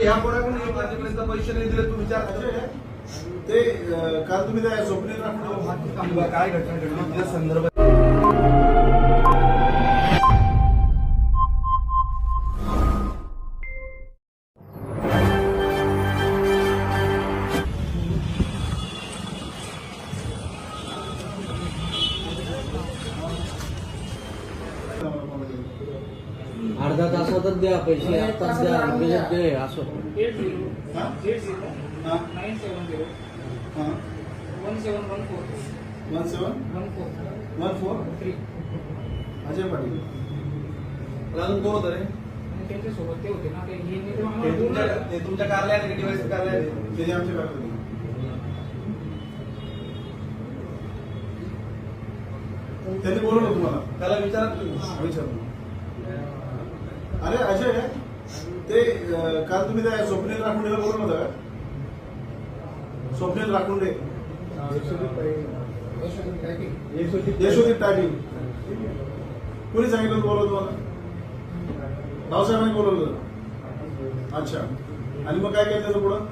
ह्या कोणाकडून एक वाजेपर्यंत पैसे नाही दिले? तू विचार कर. ते काल तुम्ही त्या स्वप्नील काय घटना घडली? त्या संदर्भात अर्धा तासातच द्या पैसे. ते असो. Eight zero eight zero nine seven zero one seven one four one seven one four one four three Ajay Patil अजून कोण होतं रे आणि त्यांच्यासोबत ते होते ना ते हे तुमच्या ते कार्यालयात डिवाइस कार्यालयात ते आमच्या गावात त्यांनी बोलवलं तुम्हाला. त्याला विचारा तुम्ही. विचारलं अरे अजय ते काल तुम्ही त्या स्वप्नील राखुंडेला बोलवलं होतं का? स्वप्नील राखुंडे. यशोदीप टाटी कोणी सांगितलं बोलवलं तुम्हाला? रावसाहेबांनी बोलवलं अच्छा. आणि मग काय केलं त्याचं पुढं?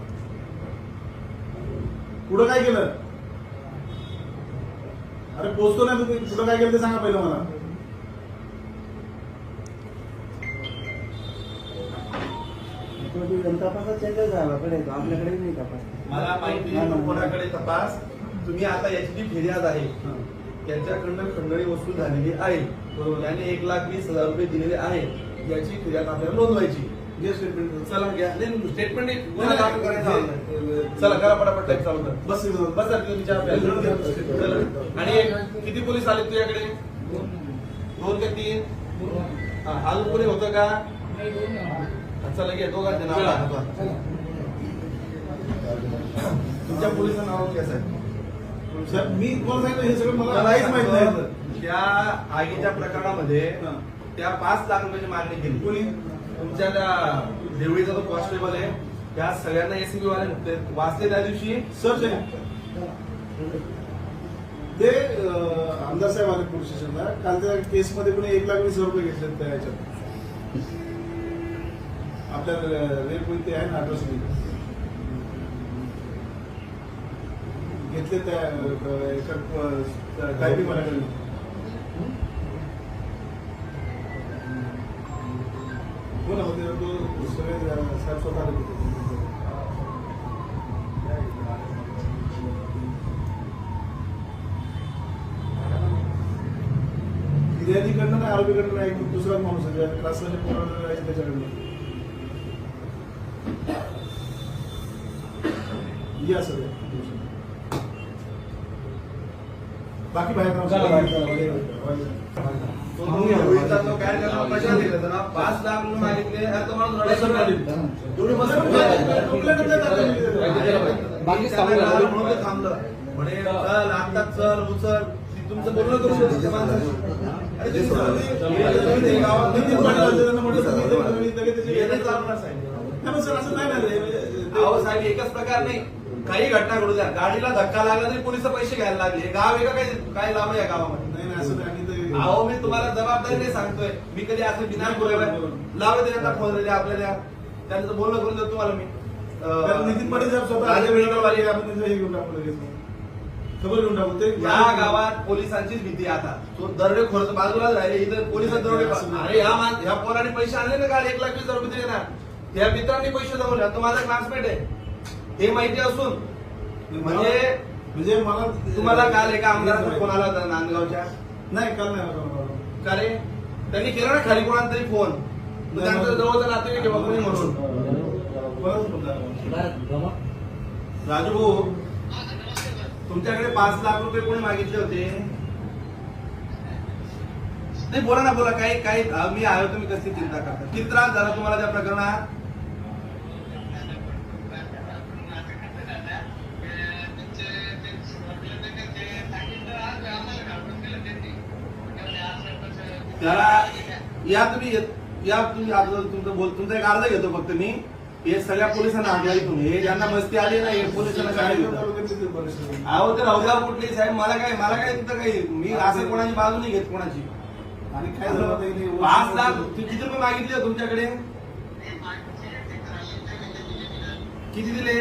पुढं काय केलं? अरे पोचतो नाही तुम्ही पुढं काय केलं ते सांगा पहिलं मला. तपासात त्यांच्या गावाकडे येतो आपल्याकडे नाही तपास मला माहिती आहे कोणाकडे तपास? तुम्ही आता याची जी फिर्याद आहे त्यांच्याकडनं खंडणी वसूल झालेली आहे. बरोबर. त्याने एक लाख वीस हजार रुपये दिलेले आहे. याची फिर्याद आपल्याला नोंदवायची. जे स्टेटमेंट चला घ्या. स्टेटमेंट दाखल करायचं आहे. चला करा पटापट टाईप चालू कर. बस आता. चला. आणि एक, किती पोलीस आले तुझ्याकडे? दोन. दोन का तीन? हा, अजून कोणी होतं का? नाही दोन. नाही. चला घे दोघांचे नाव. तुमच्या पोलिसांचं नाव काय साहेब साहेब, मी तुम्हाला सांगितलं हे सगळं मला काहीच माहीत नाही. त्या आगीच्या प्रकरणामध्ये. त्या पाच लाख रुपयाची मागणी केली. कोणी? तुमच्या त्या देवळीचा जो कॉन्स्टेबल आहे त्या सगळ्यांना एसीबी वाले नुकते वाचले त्या दिवशी? सर ते आमदार साहेब आले पोलीस स्टेशनला. काल त्या केसमध्ये कोणी एक लाख वीस हजार रुपये घेतले त्या ह्याच्यात आपल्या रेप ते आहे ना अड्रेस घेतले त्या एका टायपिंग वाल्याकडे हो ना होते तो सगळे साहेब स्वतः आले होते. नाही आरोपीकडनं नाही दुसरा माणूस आहे क्लासमध्ये पोरांना त्याच्याकडनं? दिलं त्याला पाच लाख मागितले बाकी म्हणून ते थांबलं म्हणे चल आता चल उचल तुमचं बोलणं करून देते त्या माणसाशी. अरे ते तुम्ही- तुम्ही गावात पण सर असं नाही. अहो साहेब एकच प्रकार नाही. काही घटना घडू द्या. गाडीला धक्का लागला तरी पोलीस पैसे घ्यायला लागले. गाव आहे का काय? काय लाभ आहे या गावामध्ये? नाही नाही असं नाही ते- अहो मी तुम्हाला जबाबदारी नाही सांगतोय. मी कधी असं बिना बोलायला लावले त्यांना फोन दिले आपल्याला. त्यांचं बोलणं करून देतो तुम्हाला मी. अं, नितीन पाटील साहेब स्वतः राजे वाले आपण त्यांचं हे घेऊन टाकू लगेच. खबर घेऊन टाकू ते. या गावात पोलिसांचीच भीती आहे आता. तो दरोडे खोरत बाजूलाच राहिले. इथं पोलिसात दरोडे अरे ह्या मान ह्या पोराने पैसे आणले ना काल एक लाख वीस हजार रुपये दिले ना. त्या मित्रांनी पैसे जमवले. तो माझा क्लासमेट आहे. हे माहिती असून म्हणजे म्हणजे मला तुम्हाला काल एका आमदाराचा फोन आला होता? नांदगावच्या? नाही काल नाही आला. का रे? त्यांनी केला ना खाली कोणाला तरी फोन. त्यांचं जवळचं नातेवाईक आहे बा कोणी म्हणून? राजू भाऊ तुमच्याकडे पाच लाख रुपये कोणी मागितले होते? नाही बोला ना बोला. काही काही मी आहे तुम्ही कसली चिंता करता? किती त्रास झाला तुम्हाला त्या प्रकरणात? त्याला या तुम्ही या तुम्ही आता तुमचं बोल तुमचा एक अर्ज घेतो फक्त मी. हे सगळ्या पोलिसांना हाकला इथून हे ज्यांना मस्ती आली ना हे पोलिसांना काय. अहो ते राहुल्या कुठली साहेब? मला काय मला काय तिथं काही मी असं कोणाची बाजू नाही घेत कोणाची. आणि काय झालं? पाच लाख किती रुपये मागितले तुमच्याकडे? किती दिले?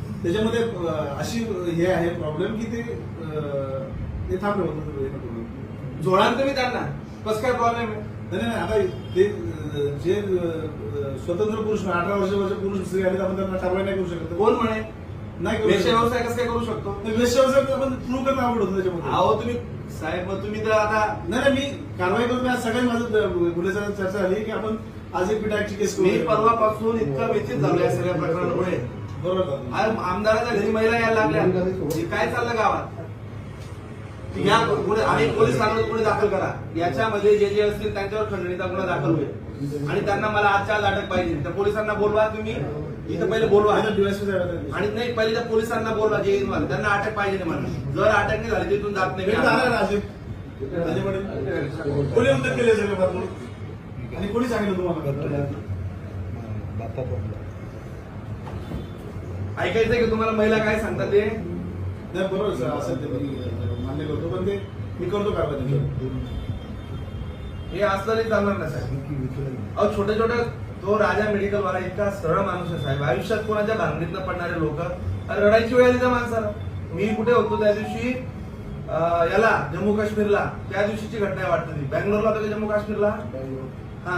त्याच्यामध्ये अशी हे आहे प्रॉब्लेम की ते थांबले होतं जोडाल तुम्ही त्यांना. कसं काय प्रॉब्लेम आहे? नाही नाही आता ते जे स्वतंत्र पुरुष अठरा वर्षाचे पुरुष स्त्री आहेत आपण त्यांना कारवाई नाही करू शकत. कोण म्हणे? नाही. व्यवसाय कसं काय करू शकतो? व्यवसाय आपण प्रूव्ह करणं आवड होतं त्याच्यामध्ये. अहो तुम्ही साहेब मग तुम्ही तर आता नाही नाही मी कारवाई करून आज सगळ्यात माझं गुन्ह्याचा चर्चा झाली की आपण आज एक पिटाची केस मी परवापासून इतका व्यथित झालो या सगळ्या प्रकरणामुळे. बरोबर. आज आमदाराच्या घरी महिला यायला लागल्या. हे काय चाललं गावात? या आणि पोलीस ठाण्यात गुन्हे दाखल करा. याच्यामध्ये जे जे असतील त्यांच्यावर खंडणीचा गुन्हा दाखल होईल. आणि त्यांना मला आजच्या आज अटक पाहिजे. त्या पोलिसांना बोलवा तुम्ही. इथं पहिले बोलवा. आणि नाही पहिले त्या पोलिसांना बोलवा. जे मला त्यांना अटक पाहिजे नाही मला जर अटक नाही झाली तिथून जात नाही. कोणी उद्योग केले सगळे आणि कोणी सांगितलं तुम्हाला? ऐकायचंय की तुम्हाला महिला काय सांगतात ते? नाही बरोबर सर असेल ते मी मान्य करतो पण ते मी करतो त्याच्यावर. हे असलं नाही चालणार ना साहेब? अहो छोटे छोटे तो राजा मेडिकल वाला इतका सरळ माणूस आहे साहेब. आयुष्यात कोणाच्या भांगडीतनं पडणारे लोक? रडायची वेळ आली त्या माणसाला? मी कुठे होतो त्या दिवशी? अं, याला जम्मू काश्मीरला त्या दिवशीची घटना आहे वाटतं ती. बँगलोरला होतं का जम्मू काश्मीरला हा.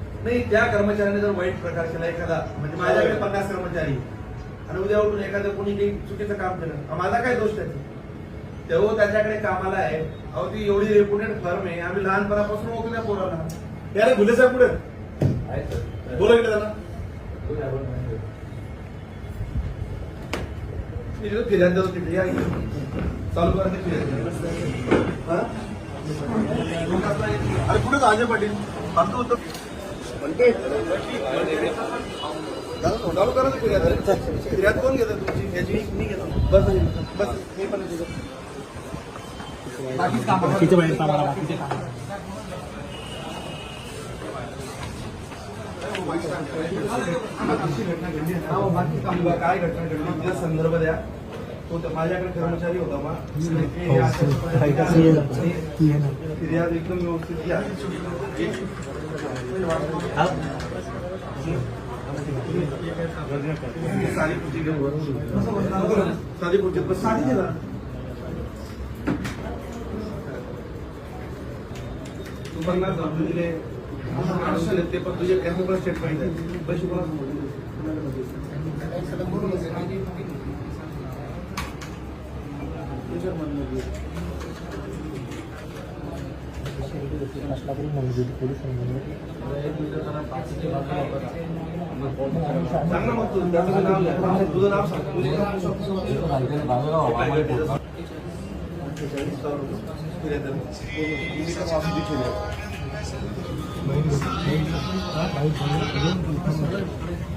नाही त्या कर्मचाऱ्याने जर वाईट प्रकार केला एखादा म्हणजे माझ्याकडे पन्नास कर्मचारी. आणि उद्या उठून एखादं कोणी काही चुकीचं काम केलं. माझा काय दोष त्याचा? तेव्हा त्याच्याकडे कामाला आहे. अहो ती एवढी रेपुटेड फर्म आहे. आम्ही लहानपणापासून ओळखू त्या पोराला यार गुले साहेब पुढे बोला फिर्याद देतो तिथे या. चालू करा ते फिर्याद हा? अरे कुठे राजे पाटील. होतं. चालू करा फिर्याद फिर्याद कोण घेतं तुमची याची मी घेतो बस बस मी पण बाकीचे बाहेर कामाला बाकीचे काम। काय घटना घडली तिचा संदर्भ द्या। तो माझ्याकडे कर्मचारी होता बा फिर्याद एकदम व्यवस्थित घ्या साडी खुर्ची घेऊन साधी खुर्ची बस साडी घे ना. तू पन्नास हजार रुपये दिले आरक्षण आहेत ते पण तुझे याचं पण स्टेटमेंट आहे पैसे कोणाला सांग ना मग तू त्याचं नाव लिहा. तुझं नाव सांग तुझं नाव सांग.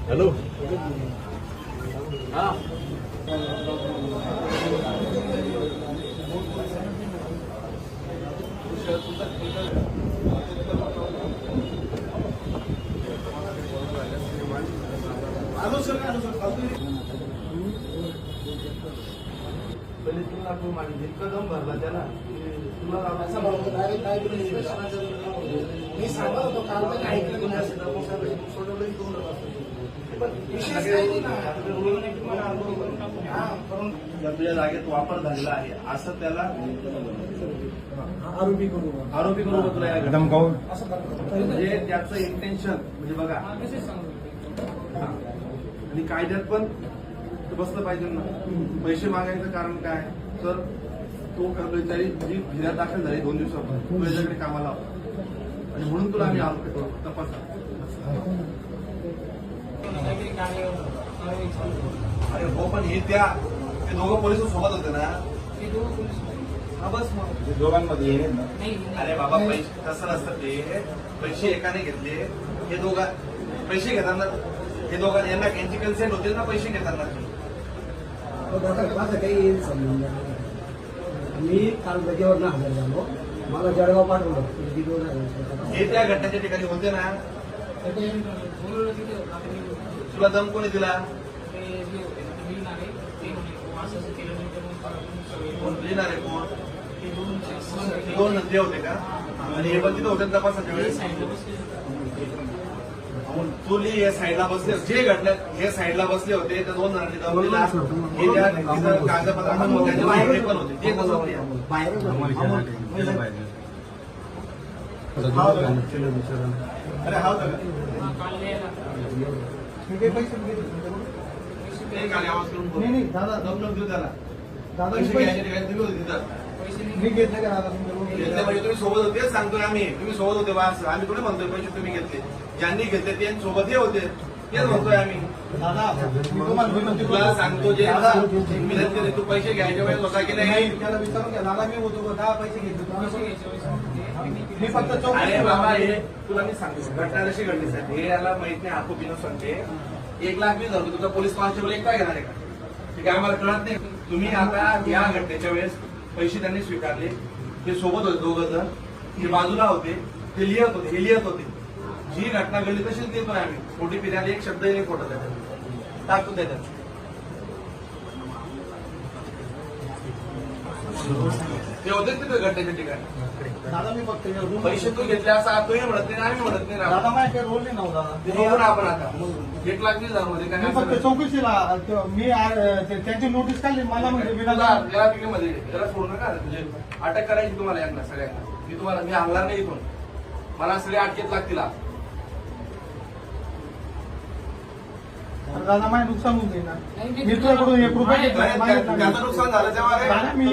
हॅलो आलो सर आलो सर फालतू पहिले तुला आपण मागे. इतका दम भरला त्याला. तुला मी सांगत होतो काल तर काही. हा, त्या तुझ्या जागेत वापर झालेला आहे. असं त्याला आरोपी करू आरोपी करू तुला म्हणजे त्याचं इंटेन्शन म्हणजे बघा. हा. आणि कायद्यात पण ते बसलं पाहिजे ना. पैसे मागायचं कारण काय? तर तो कर्मचारी जी फिर्याद दाखल झाली दोन दिवसापूर्वी तो याच्याकडे कामाला आणि म्हणून तुला आम्ही आरोपी करू तपास. अरे हो पण हे त्या ते दोघं पोलीस सोबत होते ना? हा बस मग. दोघांमध्ये हे अरे बाबा पैसे तसं नसतं ते? पैसे एकाने घेतले. हे दोघा पैसे घेताना हे दोघांना यांना यांची कन्सेंट होते ना पैसे घेताना माझं काही नाही. मी काल जागेवर हजर झालो. मला जळगाव पाठवलं. हे त्या घटनेच्या ठिकाणी होते ना? तुला दम कोणी दिला? कोण लिहिणार आहे कोण? हे दोन नंदी होते का? आणि हे पण तिथं होते तपासाच्या वेळेस. लिही या साईडला बसले जे घडलं हे साईडला बसले होते. त्या दोन जणांनी हे त्या तिथं कागदपत्रामध्ये बाहेर पण होते. ते कसं? हा होता? अरे हा दादा. दम देऊ त्याला. दादा, पैसे घ्यायचे तिथं? मी घेतलं का दादा? घेतले म्हणजे तुम्ही सोबत होते सांगतोय आम्ही. तुम्ही सोबत होते बा असं. आम्ही थोडे म्हणतोय पैसे तुम्ही घेतले. ज्यांनी घेतले ते सोबत हे होते. तेच म्हणतोय आम्ही. मी तुला. सांगतो जे विनंती केली, तू पैसे घ्यायच्या वेळेस होता की नाही नाही त्याला विचारून घ्या. दादा मी होतो? दहा पैसे घेतले. मी फक्त अरे. बाबा हे तुला मी सांगतो. घटना कशी घडली साहेब हे याला माहीत नाही सांगते. एक लाख वीस हजार रुपये तुमचा पोलीस कॉन्स्टेबल एक काय घेणार आहे का? ठीक आहे आम्हाला कळत नाही. तुम्ही आता या घटनेच्या वेळेस पैसे त्यांनी स्वीकारले. ते सोबत होते दोघं जण. ते बाजूला होते. ते लिहत होते हे लिहत होते. जी घटना घडली तशीच देतोय आम्ही. ओटीपी त्याने एक शब्द नाही खोटं त्याच्यात टाकून त्याच्यात ते होते तिथे घटनेच्या ठिकाणी पैसे तू घेतले असं म्हणत नाही आम्ही म्हणत नाही दादा ना. माझ्या काही रोल नाही नव्हता दादा. ते बघू ना आपण आता मी फक्त चौकशीला मी त्यांची नोटीस काढली मला म्हणजे विना या मध्ये त्याला सोडू नका म्हणजे अटक करायची तुम्हाला यांना सगळ्यांना मी तुम्हाला मी आणणार नाही इथून मला सगळे अटकेत लागतील आज. दादा माझे नुकसान होऊन जाईल ना. मी तुझ्याकडून एक रुपया घेतला नाही, मागितला त्याचं नाही. नुकसान झालं तेव्हा काय? दादा, मी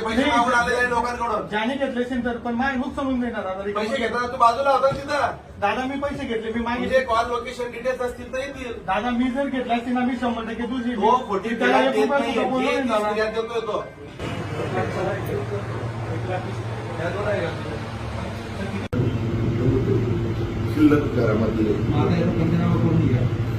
पैसे मागून आलेले आहे लोकांकडून ज्याने घेतले असेल तर पण माझे नुकसान होऊन जाईल ना दादा पैसे घेताना तू बाजूला होता तिथं दादा मी पैसे घेतले मी म्हणजे मागितले कॉल लोकेशन डिटेल्स असतील तर येतील दादा मी जर घेतला असतील ना मी शंभर टक्के दुसरी तो खोटी त्याला फिर्याद एक देत रुपया नाही सुद्धा बोललो जे नाही ती दादा. फिर्याद देतोय तो आहे का? शिल्लक घरामध्ये डोकं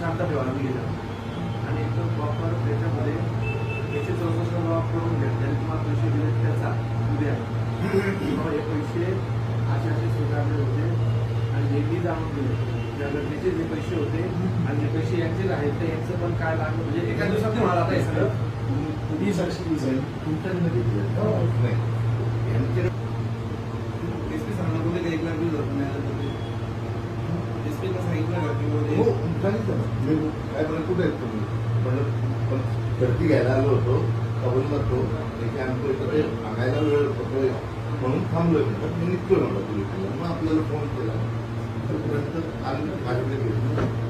शांत ठेवा गेलं लिहिलं. आणि एकदम प्रॉपर त्याच्यामध्ये याचे चौकशी जबाब करून घ्या ज्यांनी तुम्हाला पैसे दिले त्याचा उद्या किंवा हे पैसे असे असे स्वीकारले होते आणि नेहमी जाणून दिले त्या घटनेचे जे पैसे होते आणि जे पैसे यांचे आहेत तर यांचं पण काय लागलं म्हणजे एका दिवसात नाही म्हणाला आता हे सगळं ही साक्षी साहेब तुमच्या नाही. यांचे एसपी सरांना बोलले का एक लाख सांगितलं का की बाबा हो सांगितलं मी काय म्हणत कुठे आहेत तुम्ही? पण भरती घ्यायला आलो होतो कबूल करतो त्याची आमचं इकडे सांगायला वेळ होतो. म्हणून थांबलोय. म्हणतात मी निघतोय म्हणलं पोलिसांना मग आपल्याला फोन केला. तोपर्यंत आम्ही माझ्याकडे गेलो.